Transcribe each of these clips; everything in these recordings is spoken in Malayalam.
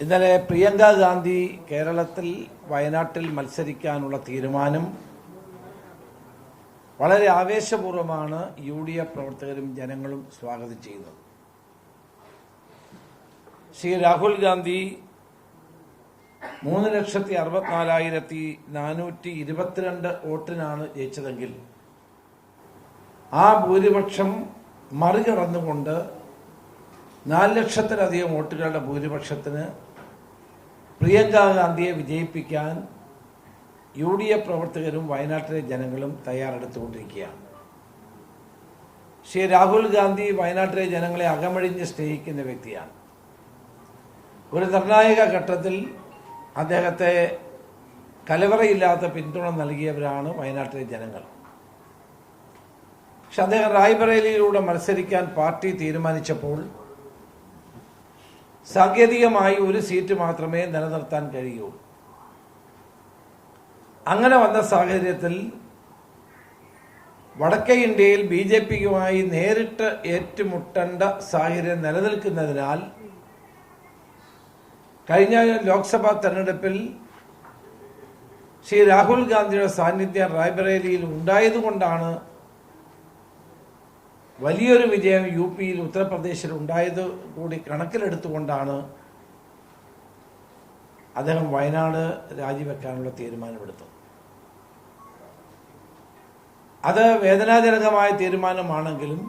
ഇന്നലെ പ്രിയങ്ക ഗാന്ധി കേരളത്തിൽ വയനാട്ടിൽ മത്സരിക്കാനുള്ള തീരുമാനം വളരെ ആവേശപൂർവമാണ് യു ഡി എഫ് പ്രവർത്തകരും ജനങ്ങളും സ്വാഗതം ചെയ്യുന്നത്. ശ്രീ രാഹുൽ ഗാന്ധി മൂന്ന് ലക്ഷത്തി അറുപത്തിനാലായിരത്തി നാനൂറ്റി ഇരുപത്തിരണ്ട് വോട്ടിനാണ് ജയിച്ചതെങ്കിൽ ആ ഭൂരിപക്ഷം മറികടന്നുകൊണ്ട് നാല് ലക്ഷത്തിലധികം വോട്ടുകളുടെ ഭൂരിപക്ഷത്തിന് പ്രിയങ്ക ഗാന്ധിയെ വിജയിപ്പിക്കാൻ യു ഡി എഫ് പ്രവർത്തകരും വയനാട്ടിലെ ജനങ്ങളും തയ്യാറെടുത്തുകൊണ്ടിരിക്കുകയാണ്. ശ്രീ രാഹുൽ ഗാന്ധി വയനാട്ടിലെ ജനങ്ങളെ അകമഴിഞ്ഞ് സ്നേഹിക്കുന്ന വ്യക്തിയാണ്. ഒരു നിർണായക ഘട്ടത്തിൽ അദ്ദേഹത്തെ കലവറയില്ലാത്ത പിന്തുണ നൽകിയവരാണ് വയനാട്ടിലെ ജനങ്ങൾ. പക്ഷെ അദ്ദേഹം റായ്ബറേലിയിലൂടെ മത്സരിക്കാൻ പാർട്ടി തീരുമാനിച്ചപ്പോൾ സാങ്കേതികമായി ഒരു സീറ്റ് മാത്രമേ നിലനിർത്താൻ കഴിയൂ. അങ്ങനെ വന്ന സാഹചര്യത്തിൽ വടക്കേ ഇന്ത്യയിൽ ബി ജെ പിയുമായി നേരിട്ട് ഏറ്റുമുട്ടേണ്ട സാഹചര്യം നിലനിൽക്കുന്നതിനാൽ കഴിഞ്ഞ ലോക്സഭാ തെരഞ്ഞെടുപ്പിൽ ശ്രീ രാഹുൽ ഗാന്ധിയുടെ സാന്നിധ്യം റായ്ബറേലിയിൽ ഉണ്ടായതുകൊണ്ടാണ് വലിയൊരു വിജയം യു പിയിൽ ഉത്തർപ്രദേശിൽ ഉണ്ടായത് കൂടി കണക്കിലെടുത്തുകൊണ്ടാണ് അദ്ദേഹം വയനാട് രാജിവെക്കാനുള്ള തീരുമാനമെടുത്തത്. അത് വേദനാജനകമായ തീരുമാനമാണെങ്കിലും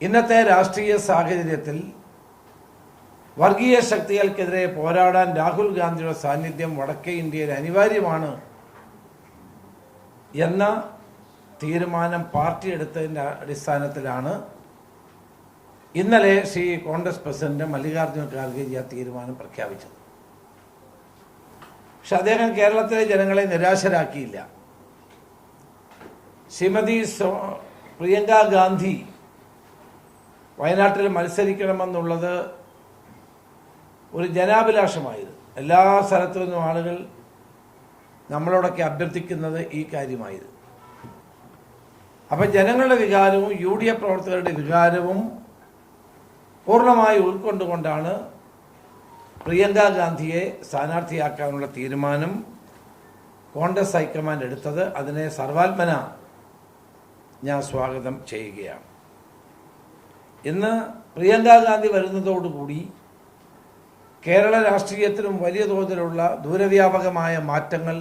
ഇന്നത്തെ രാഷ്ട്രീയ സാഹചര്യത്തിൽ വർഗീയ ശക്തികൾക്കെതിരെ പോരാടാൻ രാഹുൽ ഗാന്ധിയുടെ സാന്നിധ്യം വടക്കേ ഇന്ത്യയിൽ അനിവാര്യമാണ് എന്ന തീരുമാനം പാർട്ടി എടുത്തതിന്റെ അടിസ്ഥാനത്തിലാണ് ഇന്നലെ ശ്രീ കോൺഗ്രസ് പ്രസിഡന്റ് മല്ലികാർജുന ഖാർഗെജി ആ തീരുമാനം പ്രഖ്യാപിച്ചത്. പക്ഷെ അദ്ദേഹം കേരളത്തിലെ ജനങ്ങളെ നിരാശരാക്കിയില്ല. ശ്രീമതി പ്രിയങ്ക ഗാന്ധി വയനാട്ടിൽ മത്സരിക്കണമെന്നുള്ളത് ഒരു ജനാഭിലാഷമായിരുന്നു. എല്ലാ സ്ഥലത്തു നിന്നും ആളുകൾ നമ്മളോടൊക്കെ അഭ്യർത്ഥിക്കുന്നത് ഈ കാര്യമായിരുന്നു. അപ്പം ജനങ്ങളുടെ വികാരവും യു ഡി എഫ് പ്രവർത്തകരുടെ വികാരവും പൂർണമായി ഉൾക്കൊണ്ടുകൊണ്ടാണ് പ്രിയങ്ക ഗാന്ധിയെ സ്ഥാനാർത്ഥിയാക്കാനുള്ള തീരുമാനം കോൺഗ്രസ് ഹൈക്കമാൻഡ് എടുത്തത്. അതിനെ സർവാത്മന ഞാൻ സ്വാഗതം ചെയ്യുകയാണ്. ഇന്ന് പ്രിയങ്ക ഗാന്ധി വരുന്നതോടുകൂടി കേരള രാഷ്ട്രീയത്തിലും വലിയ തോതിലുള്ള ദൂരവ്യാപകമായ മാറ്റങ്ങൾ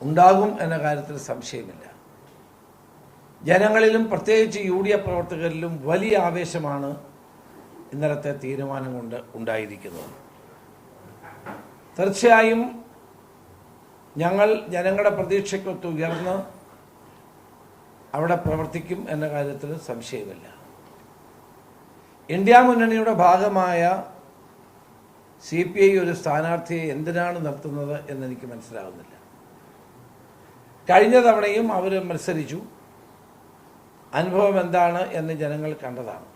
ഉണ്ടാകും എന്ന കാര്യത്തിൽ സംശയമില്ല. ജനങ്ങളിലും പ്രത്യേകിച്ച് യു ഡി എഫ് പ്രവർത്തകരിലും വലിയ ആവേശമാണ് ഇന്നലത്തെ തീരുമാനം കൊണ്ട് ഉണ്ടായിരിക്കുന്നത്. തീർച്ചയായും ഞങ്ങൾ ജനങ്ങളുടെ പ്രതീക്ഷയ്ക്കൊത്ത് ഉയർന്ന് അവിടെ പ്രവർത്തിക്കും എന്ന കാര്യത്തിൽ സംശയമില്ല. ഇന്ത്യ മുന്നണിയുടെ ഭാഗമായ സി പി ഐ ഒരു സ്ഥാനാർത്ഥിയെ എന്തിനാണ് നിർത്തുന്നത് എന്നെനിക്ക് മനസ്സിലാകുന്നില്ല. കഴിഞ്ഞ തവണയും അവർ മത്സരിച്ചു. അനുഭവം എന്താണ് എന്ന് ജനങ്ങൾ കണ്ടതാണ്.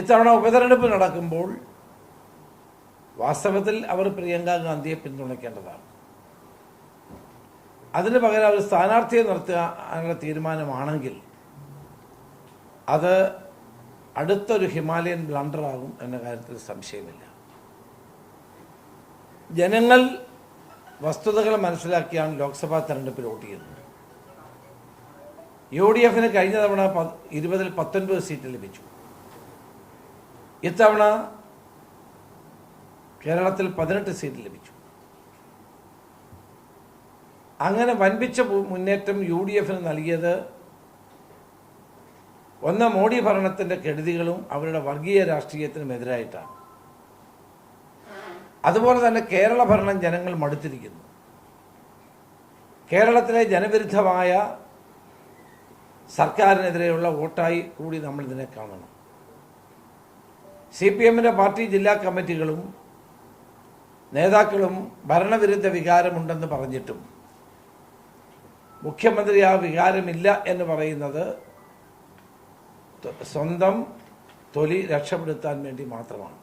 ഇത്തവണ ഉപതെരഞ്ഞെടുപ്പ് നടക്കുമ്പോൾ വാസ്തവത്തിൽ അവർ പ്രിയങ്ക ഗാന്ധിയെ പിന്തുണയ്ക്കേണ്ടതാണ്. അതിന് പകരം അവർ സ്ഥാനാർത്ഥിയെ നിർത്തുക തീരുമാനമാണെങ്കിൽ അത് അടുത്തൊരു ഹിമാലയൻ ബ്ലണ്ടറാകും എന്ന കാര്യത്തിൽ സംശയമില്ല. ജനങ്ങൾ വസ്തുതകൾ മനസ്സിലാക്കിയാണ് ലോക്സഭാ തെരഞ്ഞെടുപ്പിൽ വോട്ട് ചെയ്തത് യു ഡി എഫിന് കഴിഞ്ഞ തവണ ഇരുപതിൽ പത്തൊൻപത് സീറ്റ് ലഭിച്ചു. ഇത്തവണ കേരളത്തിൽ പതിനെട്ട് സീറ്റ് ലഭിച്ചു. അങ്ങനെ വൻപിച്ച മുന്നേറ്റം യു ഡി എഫിന് നൽകിയത് ഒന്ന് മോഡി ഭരണത്തിന്റെ കെടുതികളും അവരുടെ വർഗീയ രാഷ്ട്രീയത്തിനുമെതിരായിട്ടാണ് അതുപോലെ തന്നെ കേരള ഭരണം ജനങ്ങൾ മടുത്തിരിക്കുന്നു. കേരളത്തിലെ ജനവിരുദ്ധമായ സർക്കാരിനെതിരെയുള്ള വോട്ടായി കൂടി നമ്മൾ ഇതിനെ കാണണം. സി പി എമ്മിന്റെ പാർട്ടി ജില്ലാ കമ്മിറ്റികളും നേതാക്കളും ഭരണവിരുദ്ധ വികാരമുണ്ടെന്ന് പറഞ്ഞിട്ടും മുഖ്യമന്ത്രി ആ വികാരമില്ല എന്ന് പറയുന്നത് സ്വന്തം തൊലി രക്ഷപ്പെടുത്താൻ വേണ്ടി മാത്രമാണ്.